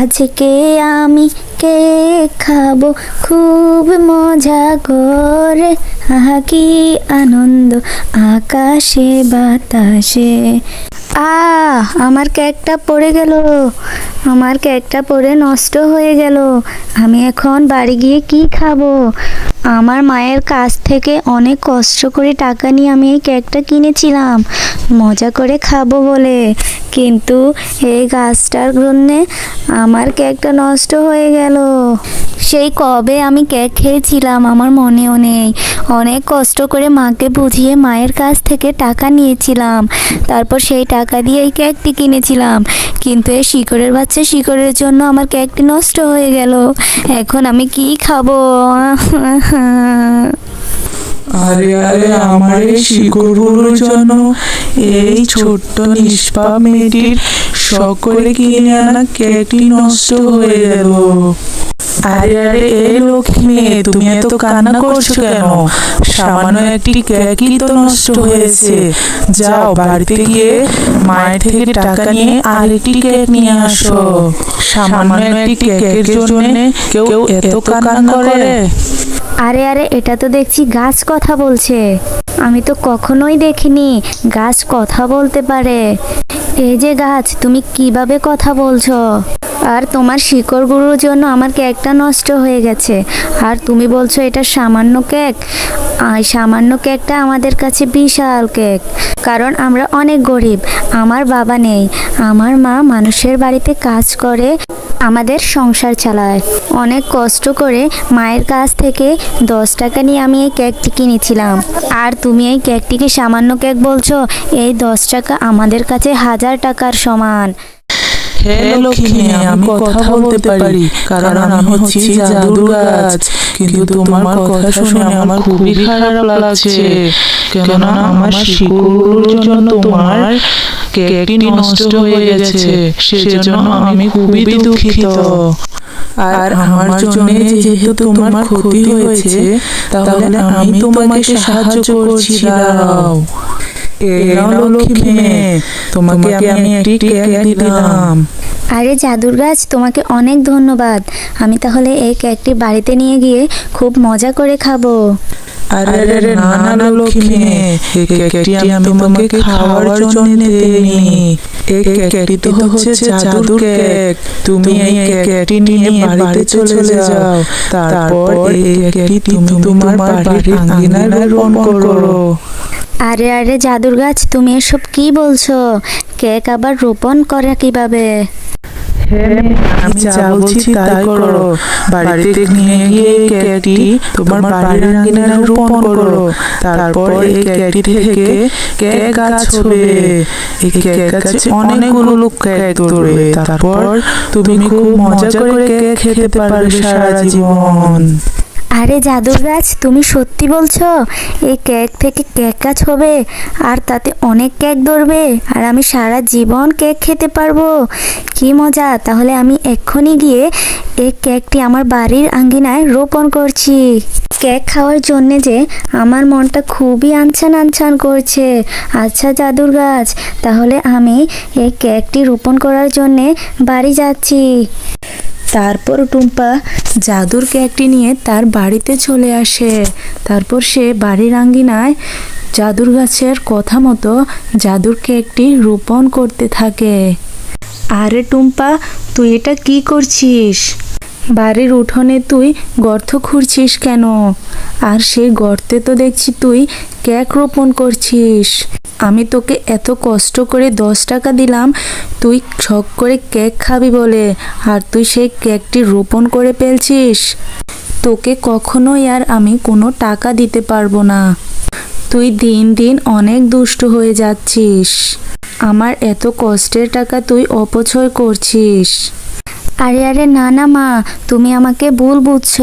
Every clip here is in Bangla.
আজকে আমি কে খাব? খুব মজা করে। আহা, কি আনন্দ। আকাশে, বাতাসে। আ আমার কেকটা পড়ে গেল। আমার কেকটা পড়ে নষ্ট হয়ে গেল। আমি এখন বাড়ি গিয়ে কি খাব? আমার মায়ের কাছ থেকে অনেক কষ্ট করে টাকা নিয়ে আমি এই কেকটা কিনেছিলাম। মজা করে খাব বলে। কিন্তু এই গাছটার জন্যে আমার কেকটা নষ্ট হয়ে গেল। সেই কবে আমি কেক খেয়েছিলাম আমার মনেও নেই। অনেক কষ্ট করে মাকে বুঝিয়ে মায়ের কাছ থেকে টাকা নিয়েছিলাম। তারপর সেই টাকা দিয়ে এই কেকটি কিনেছিলাম। কিন্তু এই শিকড়ের বাচ্চা শিকড়ের জন্য আমার কেকটি নষ্ট হয়ে গেল। এখন আমি কি খাব? আরে আরে, আমার এই শিকড়গুলোর জন্য এই ছোট্ট নিষ্পাপ মেয়েটির সকলে কিনে আনা কেকটি নষ্ট হয়ে গেল আরে আরে এই লক্ষ্মী, তুমি এত কান্না করছ কেন? সামান্য একটি কেকই তো নষ্ট হয়েছে। যাও, বাড়িতে গিয়ে মায়ের থেকে টাকা নিয়ে আরেকটি কেক নিয়ে আসো। সামান্য একটি কেকের জন্য কেউ এত কান্না করে। আরে আরে, এটা তো দেখছি গাছ কথা বলছে। আমি তো কখনোই দেখিনি গাছ কথা বলতে পারে। এই যে গাছ, তুমি কীভাবে কথা বলছো? আর তোমার শিকড়গুলোর জন্য আমার কেকটা নষ্ট হয়ে গেছে। আর তুমি বলছো এটা সামান্য কেক। আর সামান্য কেকটা আমাদের কাছে বিশাল কেক। কারণ আমরা অনেক গরিব, আমার বাবা নেই। আমার মা মানুষের বাড়িতে কাজ করে, আমাদের সংসার চালায়। অনেক কষ্ট করে মায়ের কাছ থেকে দশ টাকা নিয়ে আমি এই কেকটি কিনেছিলাম। আর তুমি এই কেকটিকে সামান্য কেক বলছো, এই দশ টাকা আমাদের কাছে হাজার টাকার সমান। হ্যাঁ লক্ষ্মী আমি কথা বলতে পারি কারণ আমি হচ্ছি জাদুর গাছ। কিন্তু তোমার কথা শুনে আমার খুবই খারাপ লাগছে। কেননা আমার শিকড়গুলোর জন্য তোমার কেকটি নষ্ট হয়ে গেছে। সেজন্য আমি খুবই দুঃখিত। আর আমার জন্য যেহেতু তোমার ক্ষতি হয়েছে তাহলে আমি তোমাকে সাহায্য করছি দাঁড়াও। এই নাও লক্ষ্মী মেয়ে। তোমাকে আমি একটি কেক দিলাম। আরে জাদুর গাছ তোমাকে অনেক ধন্যবাদ। আমি তাহলে এই কেকটি বাড়িতে নিয়ে গিয়ে খুব মজা করে খাব। আরে আরে আরে না না না লক্ষ্মী কেকটি আমি তোমাকে খাওয়ার জন্য দেইনি। এই কেকটি তো হচ্ছে জাদুর কেক। তুমি এই কেকটি নিয়ে বাড়িতে চলে যাও। তারপর এই কেকটি তুমি তোমার বাড়ির আঙ্গিনায় রোপণ করো। আরে আরে জাদুর গাছ তুমি এসব কি বলছো? কেক আবার রোপণ করা কীভাবে? আমি যা বলছি তাই করো। বাড়িতে নিয়ে গিয়ে এই কেকটি তোমার বাড়ির আঙ্গিনায় রোপণ করো। তারপর এই কেকটি থেকে কেক গাছ হবে এই কেক গাছে অনেকগুলো কেক ধরবে। তারপর তুমি খুব মজা করে খেতে পারবে সারা জীবন? আরে জাদুর গাছ তুমি সত্যি বলছো? এই কেক থেকে কেক গাছ হবে, আর তাতে অনেক কেক ধরবে, আর আমি সারা জীবন কেক খেতে পারব। কি মজা! তাহলে আমি এক্ষুনি গিয়ে এই কেকটি আমার বাড়ির আঙ্গিনায় রোপণ করছি। কেক খাওয়ার জন্যে যে আমার মনটা খুবই আনছান আনছান করছে। আচ্ছা জাদুর গাছ তাহলে আমি এই কেকটি রোপণ করার জন্যে বাড়ি যাচ্ছি। তারপর টুম্পা জাদুর একটি নিয়ে তার বাড়িতে চলে আসে। তারপর সে বাড়ির আঙ্গিনায় জাদুর গাছের কথা মতো জাদুর কেকটি রোপণ করতে থাকে। আরে টুম্পা, তুই এটা কি করছিস? বাড়ির উঠোনে তুই গর্ত খুঁড়ছিস কেন? আর সেই গর্তে তো দেখছি তুই কেক রোপণ করছিস। আমি তোকে এত কষ্ট করে দশ টাকা দিলাম, তুই শখ করে কেক খাবি বলে। আর তুই সেই কেকটি রোপণ করে ফেলছিস। তোকে কখনোই আর আমি কোনো টাকা দিতে পারব না। তুই দিন দিন অনেক দুষ্ট হয়ে যাচ্ছিস। আমার এত কষ্টের টাকা তুই অপচয় করছিস। আরে আরে, না না, মা, তুমি আমাকে ভুল বুঝছ।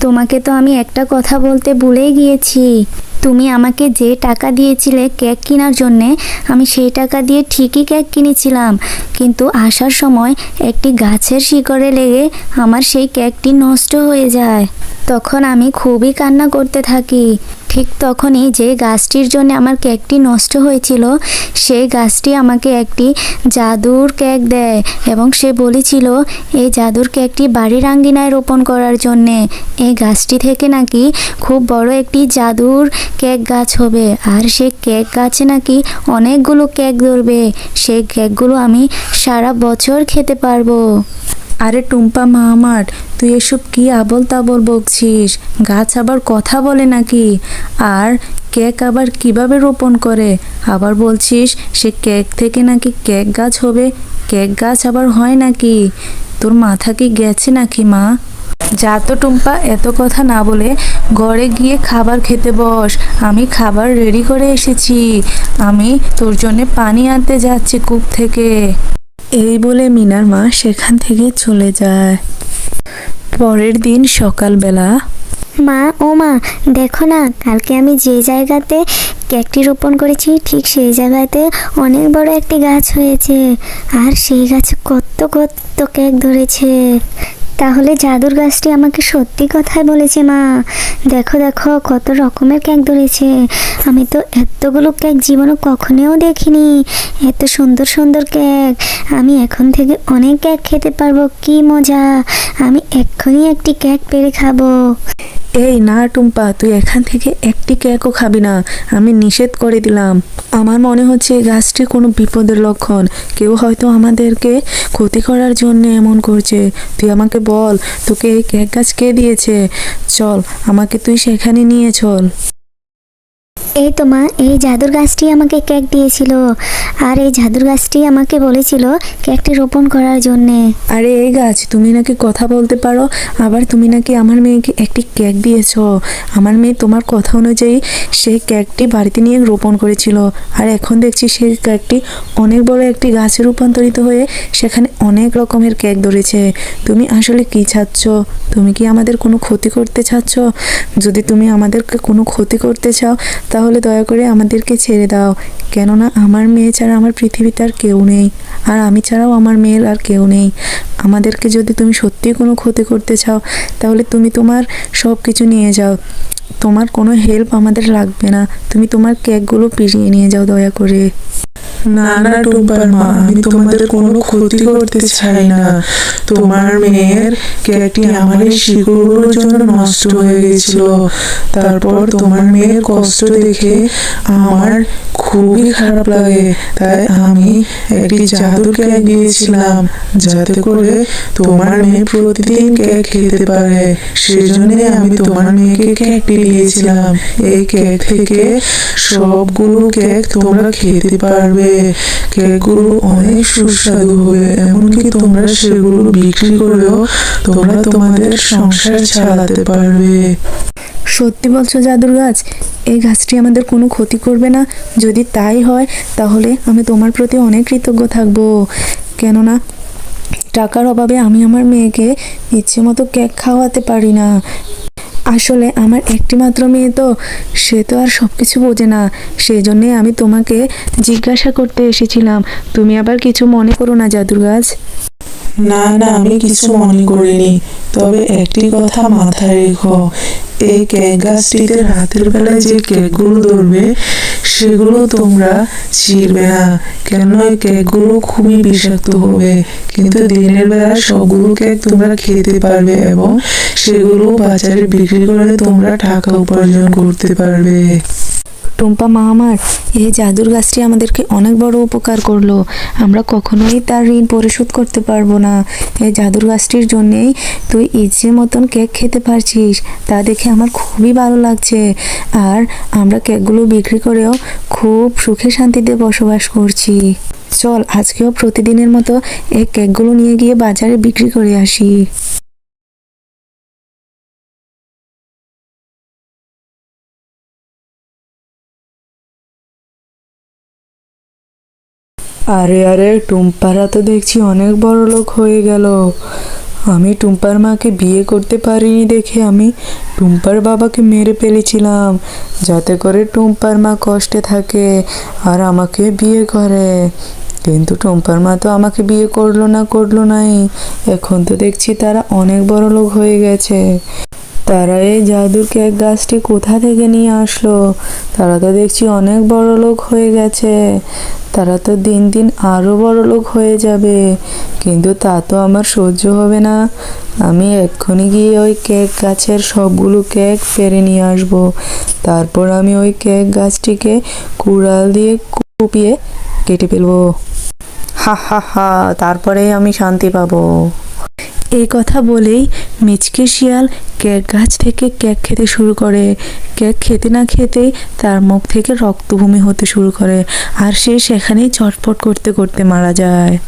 তোমাকে তো আমি একটা কথা বলতে ভুলেই গিয়েছি। তুমি আমাকে যে টাকা দিয়েছিলে কেক কেনার জন্যে, আমি সেই টাকা দিয়ে ঠিকই কেক কিনেছিলাম। কিন্তু আসার সময় একটি গাছের শিকড়ে লেগে আমার সেই কেকটি নষ্ট হয়ে যায়। তখন আমি খুবই কান্না করতে থাকি। ঠিক তখনই যে গাছটির জন্য আমার কেকটি নষ্ট হয়েছিল, সেই গাছটি আমাকে একটি জাদুর কেক দেয় এবং সে বলেছিল, এই জাদুর কেকটি বাড়ির আঙ্গিনায় রোপণ করার জন্যে। এই গাছটি থেকে নাকি খুব বড় একটি জাদুর কেক গাছ হবে। আর সেই কেক গাছে নাকি অনেকগুলো কেক ধরবে। সেই কেকগুলো আমি সারা বছর খেতে পারব। আরে টুম্পা মা আমার তুই এসব কি আবল তাবল বকছিস? গাছ আবার কথা বলে নাকি? আর কেক আবার কীভাবে রোপণ করে? আবার বলছিস সে কেক থেকে নাকি কেক গাছ হবে, কেক গাছ আবার হয় নাকি? তোর মাথা কি গেছে নাকি, মা? যা তো টুম্পা, এত কথা না বলে ঘরে গিয়ে খাবার খেতে বস। আমি খাবার রেডি করে এসেছি। আমি তোর জন্য পানি আনতে যাচ্ছি কূপ থেকে। এই বলে মিনার মা সেখান থেকে চলে যায়। পরের দিন সকালবেলা মা, ও মা, দেখো না, কালকে আমি যে জায়গাতে কেকটি রোপণ করেছি, ঠিক সেই জায়গাতে অনেক বড় একটি গাছ হয়েছে। আর সেই গাছে কত কত কেক ধরেছে। তাহলে জাদুর গাছটি আমাকে সত্যি কথাই বলেছে মা। দেখো দেখো, কত রকমের কেক ধরেছে। আমি তো এতগুলো কেক জীবনে কখনোও দেখিনি। এত সুন্দর সুন্দর কেক। আমি এখন থেকে অনেক ক্যাক খেতে পারব। কি মজা। আমি এক্ষুনি একটি কেক পেরে খাব। এই না টুম্পা, তুই এখান থেকে একটি কেকও খাবি না। আমি নিষেধ করে দিলাম। আমার মনে হচ্ছে গাছটি কোনো বিপদের লক্ষণ। কেউ হয়তো আমাদেরকে ক্ষতি করার জন্য এমন করছে। তুই আমাকে বল, তোকে এই কেক গাছ কে দিয়েছে? চল, আমাকে তুই সেখানে নিয়ে চল। এই তো মা, এই জাদুর গাছটি আমাকে কেক দিয়েছিল। আর এই জাদুর গাছটি আমাকে বলেছিল কেকটি রোপণ করার জন্যে। আরে এই গাছ, তুমি নাকি কথা বলতে পারো? আবার তুমি নাকি আমার মেয়েকে একটি কেক দিয়েছ। আমার মেয়ে তোমার কথা অনুযায়ী সেই কেকটি বাড়িতে নিয়ে রোপণ করেছিল। আর এখন দেখছি সেই কেকটি অনেক বড় একটি গাছে রূপান্তরিত হয়ে সেখানে অনেক রকমের কেক ধরেছে। তুমি আসলে কি চাচ্ছ? তুমি কি আমাদের কোনো ক্ষতি করতে চাচ্ছ? যদি তুমি আমাদেরকে কোনো ক্ষতি করতে চাও, তাহলে দয়া করে আমাদেরকে ছেড়ে দাও। কেননা আমার মেয়ে ছাড়া আমার পৃথিবীতে আর কেউ নেই। আর আমি ছাড়াও আমার মেয়ের আর কেউ নেই। আমাদেরকে যদি তুমি সত্যিই কোনো ক্ষতি করতে চাও, তাহলে তুমি তোমার সব কিছু নিয়ে যাও। তোমার কোনো হেল্প আমাদের লাগবে না। তুমি তোমার কেকগুলো পিরিয়ে নিয়ে যাও দয়া করে। না না টুম্পার মা, আমি তোমাদের কোনো ক্ষতি করতে চাই না। তোমার মেয়ের আমার জন্য নষ্ট হয়ে গেছিল। তারপর তোমার মেয়ের কষ্ট দেখে আমার খুবই খারাপ লাগে। তাই আমি একটি দিয়েছিলাম যাতে করে তোমার মেয়ে প্রতিদিন কেক খেতে পারে। সেজন্য আমি তোমার মেয়েকে কেকটি দিয়েছিলাম। এই কেক থেকে সবগুলো কেক তোমরা খেতে পারবে? কেকগুলো অনেক সুস্বাদু হবে, এমনকি তোমরা সেগুলো বিক্রি করেও তোমরা তোমাদের সংসার চালাতে পারবে। সত্যি বলছো জাদুর গাছ এই গাছটি আমাদের কোনো ক্ষতি করবে না। যদি তাই হয়, তাহলে আমি তোমার প্রতি অনেক কৃতজ্ঞ থাকব। কেননা, টাকার অভাবে আমি আমার মেয়েকে ইচ্ছে মতো কেক খাওয়াতে পারি না। আসলে আমার একটি মাত্র মেয়ে তো, সে তো আর সব কিছু বোঝে না। সেই জন্যে আমি তোমাকে জিজ্ঞাসা করতে এসেছিলাম। তুমি আবার কিছু মনে করো না জাদুর গাছ না না, আমি কিছু মনে করিনি। তবে একটি কথা মাথায় রেখো। এই কেক গাছটিতে রাতের বেলায় যে কেকগুলো ধরবে, সেগুলো তোমরা চিরবে না। কেন এই কেকগুলো খুবই বিষাক্ত হবে? কিন্তু দিনের বেলা সবগুলো কেক তোমরা খেতে পারবে এবং সেগুলো বাজারে বিক্রি করে তোমরা টাকা উপার্জন করতে পারবে। টুম্পা মা আমার এই জাদুর গাছটি আমাদেরকে অনেক বড় উপকার করল। আমরা কখনোই তার ঋণ পরিশোধ করতে পারব না। এই জাদুর গাছটির জন্যেই তুই ইচ্ছে মতন কেক খেতে পারছিস। তা দেখে আমার খুবই ভালো লাগছে। আর আমরা কেকগুলো বিক্রি করেও খুব সুখে শান্তিতে বসবাস করছি। চল, আজকেও প্রতিদিনের মতো এই কেকগুলো নিয়ে গিয়ে বাজারে বিক্রি করে আসি। আরে আরে, টুম্পারা তো দেখছি অনেক বড় লোক হয়ে গেল। আমি টুম্পার মাকে বিয়ে করতে পারিনি দেখে আমি টুম্পার বাবাকে মেরে ফেলেছিলাম। যাতে করে টুম্পার মা কষ্টে থাকে আর আমাকে বিয়ে করে। কিন্তু টুম্পার মা তো আমাকে বিয়ে করল না, করল নাই। এখন তো দেখছি তারা অনেক বড় লোক হয়ে গেছে। তারা এই জাদুর কেক গাছটি কোথা থেকে নিয়ে আসলো? তারা তো দেখছি অনেক বড় লোক হয়ে গেছে। তারা তো দিন দিন আরও বড় লোক হয়ে যাবে। কিন্তু তা তো আমার সহ্য হবে না। আমি এক্ষুনি গিয়ে ওই কেক গাছের সবগুলো কেক পেরে নিয়ে আসব। তারপর আমি ওই কেক গাছটিকে কুড়াল দিয়ে কুপিয়ে কেটে ফেলব। হা হা হা, তারপরেই আমি শান্তি পাবো। এই কথা বলেই মিচকে শিয়াল কেক গাছ থেকে কেক খেতে শুরু করে। কেক খেতে না খেতেই তার মুখ থেকে রক্তভূমি হতে শুরু করে, আর সে সেখানেই চটপট করতে করতে মারা যায়।